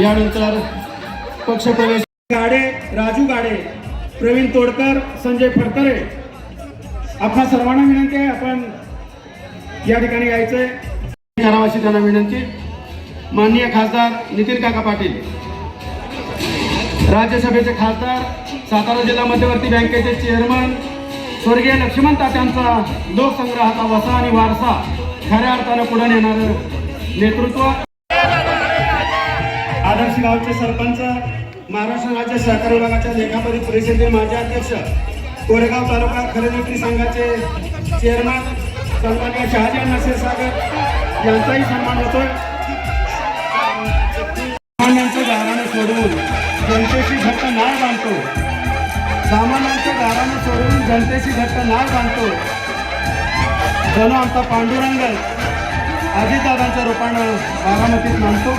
यानंतर पक्षप्रवेश गाडे राजू गाडे प्रवीण तोडकर संजय फडतरे. आपल्या सर्वांना विनंती आहे आपण या ठिकाणी यायचंय. करावा अशी त्यांना विनंती. माननीय खासदार नितीन काका पाटील. राज्यसभेचे खासदार सातारा जिल्हा मध्यवर्ती बँकेचे चेअरमन स्वर्गीय लक्ष्मण तात्यांचा लोकसंग्रहाचा वसा आणि वारसा खऱ्या अर्थानं पुढे नेणारं नेतृत्व आदर्श गावचे सरपंच महाराष्ट्र राज्य सहकार विभागाच्या लेखापरी परिषदेचे माजी अध्यक्ष कोरेगाव तालुका खरेदी संघाचे चेअरमन सन्मान्य शहाजी क्षीरसागर यांचाही सन्मान होतोय. सामान्यांच्या दारानं सोडवून जनतेशी घट्ट नाळ बांधतो. सामान्यांच्या दारानं सोडवून जनतेशी घट्ट नाळ बांधतो. जणू आमचा पांडुरंग अजितदादांच्या रूपानं बारामतीत मानतो.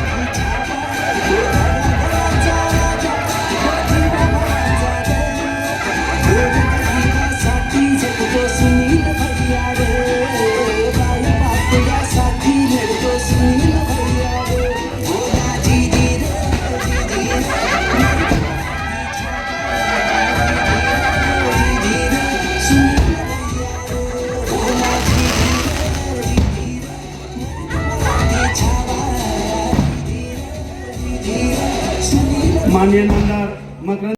on the